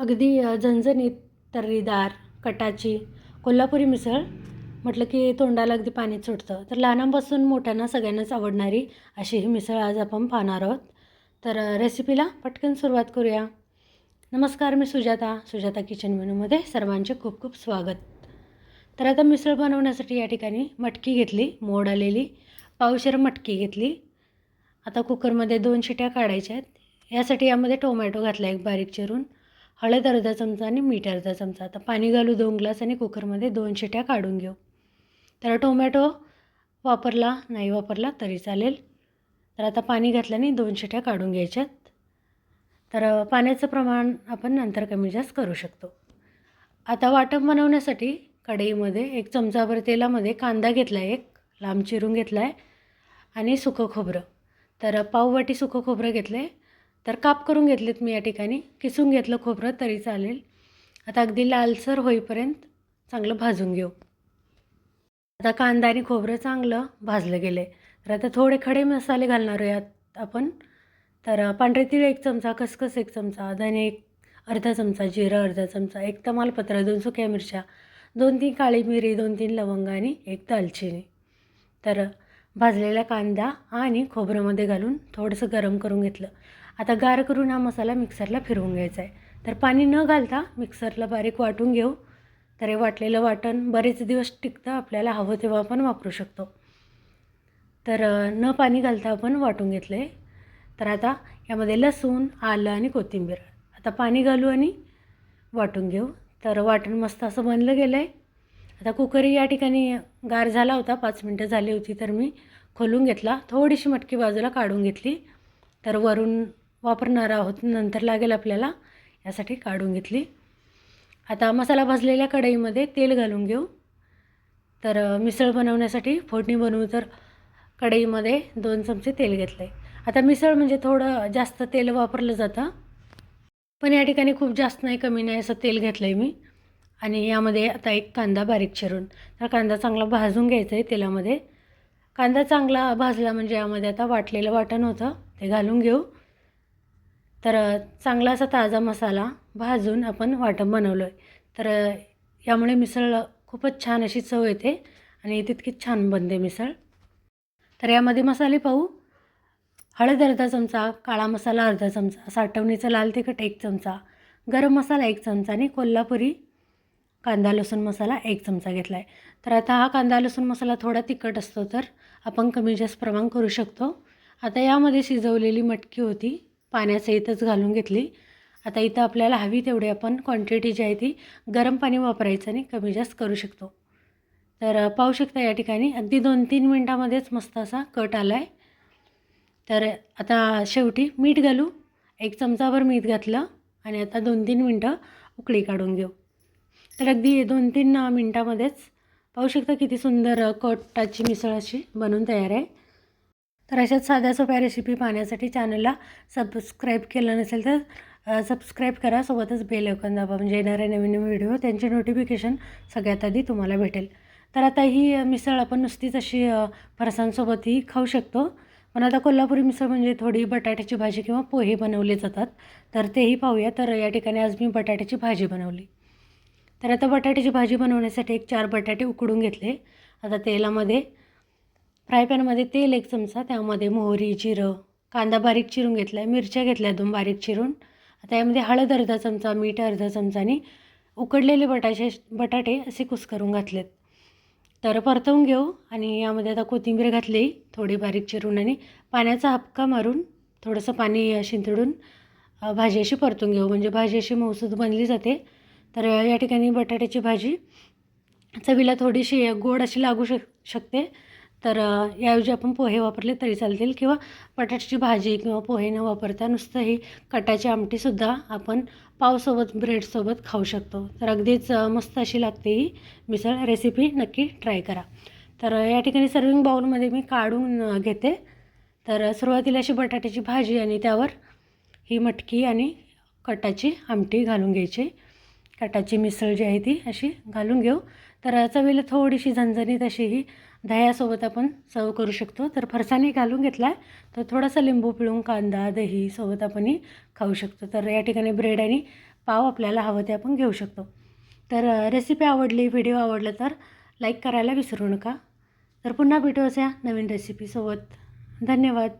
अगदी झणझणीत तर्रीदार कटाची कोल्हापुरी मिसळ म्हटलं की तोंडाला अगदी पाणी सुटतं. तर लहानांपासून मोठ्यांना सगळ्यांनाच आवडणारी अशी ही मिसळ आज आपण पाहणार आहोत. तर रेसिपीला पटकन सुरुवात करूया. नमस्कार मी सुजाता. सुजाता किचन मेनूमध्ये सर्वांचे खूप खूप स्वागत. तर आता मिसळ बनवण्यासाठी या ठिकाणी मटकी घेतली मोड आलेली पावशेर मटकी घेतली. आता कुकरमध्ये दोन शिट्या काढायच्या आहेत. यासाठी यामध्ये टोमॅटो घातला एक बारीक चिरून. हळद अर्धा चमचा आणि मीठ अर्धा चमचा. आता पाणी घालू दोन ग्लास आणि कुकरमध्ये दोन शिट्या काढून घेऊ. तर टोमॅटो वापरला नाही वापरला तरी चालेल. तर आता पाणी घातल्याने दोन शिट्या काढून घ्यायच्यात. तर पाण्याचं प्रमाण आपण नंतर कमी जास्त करू शकतो. आता वाटप बनवण्यासाठी कढईमध्ये एक चमचाभर तेलामध्ये कांदा घेतला आहे एक लांब चिरून घेतला आहे आणि सुकं खोबरं. तर पाववाटी सुकं खोबरं घेतलं आहे तर काप करून घेतलेत मी या ठिकाणी. किसून घेतलं खोबरं तरी चालेल. आता अगदी लालसर होईपर्यंत चांगलं भाजून घेऊ. आता कांदा आणि खोबरं चांगलं भाजलं गेलं आहे तर आता थोडे खडे मसाले घालणार आहोत आपण. तर पांढरे तीळ एक चमचा खसखस एक चमचा धने एक अर्धा चमचा जिरं अर्धा चमचा एक तमालपत्र दोन सुक्या मिरच्या दोन तीन काळी मिरी दोन तीन लवंग आणि एक दालचिनी. तर भाजलेला कांदा आणि खोबऱ्यामध्ये घालून थोडंसं गरम करून घेतलं. आता गार करून हा मसाला मिक्सरला फिरवून घ्यायचा आहे. तर पाणी न घालता मिक्सरला बारीक वाटून घेऊ. तर हे वाटलेलं वाटण बरेच दिवस टिकतं आपल्याला हवं तेव्हा आपण वापरू शकतो. तर न पाणी घालता आपण वाटून घेतलं. आहे तर आता यामध्ये लसूण आलं आणि कोथिंबीर. आता पाणी घालू आणि वाटून घेऊ. तर वाटण मस्त असं बनलं गेलं आहे आता कुकर या ठिकाणी गार झाला होता पाच मिनटं झाली होती तर मी खोलून घेतला. थोडीशी मटकी बाजूला काढून घेतली. तर वरून वापरणार आहोत नंतर लागेल आपल्याला. यासाठी काढून घेतली. आता मसाला भाजलेल्या कढईमध्ये तेल घालून घेऊ. तर मिसळ बनवण्यासाठी फोडणी बनवू तर कढईमध्ये दोन चमचे तेल घेतलं आहे आता मिसळ म्हणजे थोडं जास्त तेल वापरलं जातं. पण या ठिकाणी खूप जास्त नाही कमी नाही असं तेल घेतलं आहे मी. आणि यामध्ये आता एक कांदा बारीक चिरून. तर कांदा चांगला भाजून घ्यायचा आहे तेलामध्ये. कांदा चांगला भाजला म्हणजे यामध्ये आता वाटलेलं वाटण होतं ते घालून घेऊ. तर चांगला असा ताजा मसाला भाजून आपण वाटण बनवलं आहे तर यामुळे मिसळ खूपच छान अशी चव येते आणि तितकीच छान बनते मिसळ. तर यामध्ये मसाले पाहू. हळद अर्धा चमचा काळा मसाला अर्धा चमचा साठवणीचं लाल तिखट एक चमचा गरम मसाला एक चमचा आणि कोल्हापुरी कांदा लसूण मसाला एक चमचा घेतला आहे तर आता हा कांदा लसूण मसाला थोडा तिखट असतो तर आपण कमी जास्त प्रमाण करू शकतो. आता यामध्ये शिजवलेली मटकी होती. पाण्यासहितच घालून घेतली. आता इथं आपल्याला हवी तेवढी आपण क्वांटिटी जी आहे ती गरम पाणी वापरायचं आणि कमी जास्त करू शकतो. तर पाहू शकता या ठिकाणी. अगदी दोन तीन मिनटामध्येच मस्त असा कट आला आहे तर आता शेवटी मीठ घालू. एक चमचाभर मीठ घातलं आणि आता दोन तीन मिनटं उकळी काढून घेऊ. तर अगदी दोन तीन मिनटामध्येच पाहू शकता किती सुंदर कटाची मिसळ अशी बनून तयार आहे. तर अशाच साध्या सोप्या रेसिपी पाहण्यासाठी चॅनलला सबस्क्राईब केलं नसेल तर सबस्क्राईब करा. सोबतच बेल ऐकून दाबा. म्हणजे येणारे नवीन नवीन व्हिडिओ त्यांचे नोटिफिकेशन सगळ्यात आधी तुम्हाला भेटेल. तर आता ही मिसळ आपण नुसतीच अशी फरसांसोबतही खाऊ शकतो. पण आता कोल्हापुरी मिसळ म्हणजे थोडी बटाट्याची भाजी किंवा पोहे बनवले जातात. तर तेही पाहूया. तर या ठिकाणी आज मी बटाट्याची भाजी बनवली. तर आता बटाट्याची भाजी बनवण्यासाठी एक चार बटाटे उकडून घेतले. आता तेलामध्ये फ्राय पॅनमध्ये तेल एक चमचा त्यामध्ये मोहरी जिरं कांदा बारीक चिरून घेतला आहे मिरच्या घेतल्या दोन बारीक चिरून. आता यामध्ये हळद अर्धा चमचा मीठ अर्धा चमचा आणि उकडलेले बटाशे बटाटे असे कुस्करून घातलेत. तर परतवून घेऊ आणि यामध्ये आता कोथिंबीर घातली थोडी बारीक चिरून आणि पाण्याचा हपका मारून थोडंसं पाणी शिंतडून भाजी अशी परतून घेऊ. म्हणजे भाजी अशी मौसूद बनली जाते. तर या ठिकाणी बटाट्याची भाजी चवीला थोडीशी गोड अशी लागू शक शकते. तर याऐवजी आपण पोहे वापरले तरी चालतील किंवा बटाट्याची भाजी किंवा पोहे न वापरता नुसतं ही कटाची आमटीसुद्धा आपण पावसोबत ब्रेडसोबत खाऊ शकतो. तर अगदीच मस्त अशी लागते ही मिसळ रेसिपी. नक्की ट्राय करा. तर या ठिकाणी सर्विंग बाउलमध्ये मी काढून घेते. तर सुरुवातीला अशी बटाट्याची भाजी आणि त्यावर ही मटकी आणि कटाची आमटी घालून घ्यायची. कटाची मिसळ जी आहे ती अशी घालून घेऊ. तर चवीला थोडीशी झणझणीत अशी ही दह्यासोबत आपण सर्व करू शकतो. तर फरसाने घालून घेतला आहे तर थोडासा लिंबू पिळून कांदा दही सोबत आपणही खाऊ शकतो. तर या ठिकाणी ब्रेड आणि पाव आपल्याला हवं ते आपण घेऊ शकतो. तर रेसिपी आवडली व्हिडिओ आवडला तर लाईक करायला विसरू नका. तर पुन्हा भेटू या नवीन रेसिपीसोबत धन्यवाद.